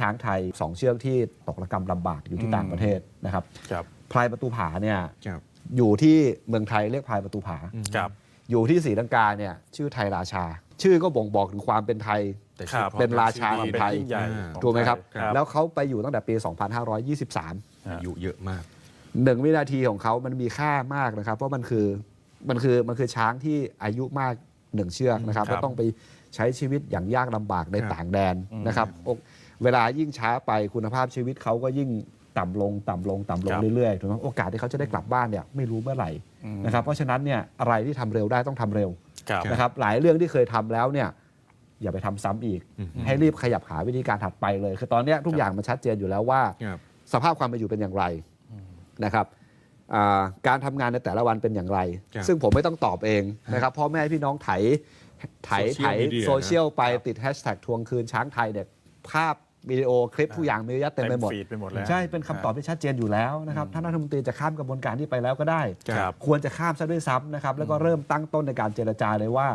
ช้างไทยสองเชือกที่ตกระกรรมลำบากอยู่ที่อืมต่างประเทศนะครับครับพลายประตูผาเนี่ยครับอยู่ที่เมืองไทยเรียกพลายประตูผา ครับอยู่ที่ศรีลังกาเนี่ยชื่อไทยราชา ชื่อก็บ่งบอกถึงความเป็นไทย แต่ครับชื่อพะเป็นราชาชื่อของดีไทย ยิ่งใหญ่อ่าของถูกไหมครับครับแล้วเขาไปอยู่ตั้งแต่ปี 2523 อายุเยอะมาก หนึ่งวินาทีของเขามันมีค่ามากนะครับ เพราะมันคือมันคือมันคือช้างที่อายุมาก หนึ่งเชือกนะครับครับแล้วต้องไปใช้ชีวิตอย่างยากลำบากในครับต่างแดนนะครับโอเวลายิ่งช้าไปคุณภาพชีวิตเขาก็ยิ่งต่ำลงต่ำลงต่ำลงครับ เรื่อยๆถูกไหมโอกาสที่เขาจะได้กลับบ้านเนี่ยไม่รู้เมื่อไหร่นะครับเพราะฉะนั้นเนี่ยอะไรที่ทำเร็วได้ต้องทำเร็ว ครับ นะครับหลายเรื่องที่เคยทำแล้วเนี่ยอย่าไปทำซ้ำอีก ให้รีบขยับหาวิธีการถัดไปเลย คือตอนเนี้ยทุกอย่างมันชัดเจนอยู่แล้วว่า ครับ สภาพความเป็นอยู่เป็นอย่างไรนะครับอ่า การทำงานในแต่ละวันเป็นอย่างไรครับซึ่งผมไม่ต้องตอบเองนะครับพ่อแม่พี่น้องไถไถไถ Social media โซเชียลไปติดแฮชแท็กทวงคืนช้างไทยเนี่ยภาพวิดีโอคลิปทุกอย่างมีเยอะแยะเต็มไปหมดฟีดไปหมดแล้วใช่เป็นคำตอบที่ชัดเจนอยู่แล้วนะครับท่านรัฐมนตรีจะข้ามกระบวนการที่ไปแล้วก็ได้ครับควรจะข้ามซะด้วยซ้ำนะครับแล้วก็เริ่มตั้งต้นในการเจรจาเลยว่า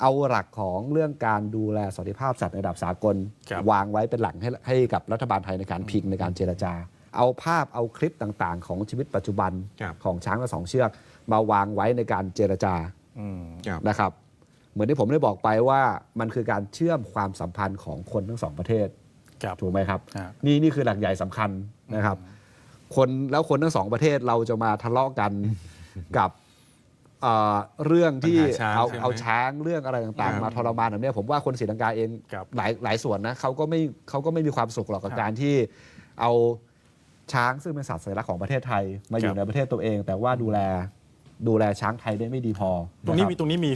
เอาหลักของเรื่องการดูแลสวัสดิภาพสัตว์ในระดับสากลครับวางไว้เป็นหลักให้ให้กับรัฐบาลไทยในการพิงในการเจรจา เอาภาพเอาคลิปต่างๆ ของชีวิตปัจจุบันครับของช้างและสองเชือก มาวางไว้ในการเจรจาอืมครับ นะครับ เหมือนที่ผมได้บอกไปว่ามันคือการเชื่อมความสัมพันธ์ของคนทั้งสองประเทศ ครับ ถูกไหมครับ ฮะ นี่นี่คือหลักใหญ่สำคัญนะครับ คนแล้วคนทั้งสองประเทศเราจะมาทะเลาะกันกับเอ่อเรื่องที่ปัญหาช้างเอาใช่ไหมเอาช้างเรื่องอะไรต่างครับๆ มาทรมานแบบเนี้ยผมว่าคนศรีลังกาเองครับหลายหลายส่วนนะเขาก็ไม่เขาก็ไม่มีความสุขหรอกกับครับ การที่เอา ช้างซึ่งเป็นสัตว์สัญลักษณ์ของประเทศไทยมาอครัยู่บในประเทศตัวเอง แต่ว่าดูแลดูแลช้างไทยได้ไม่ดีพอตรงนี้ะคบมีตรงนี้มี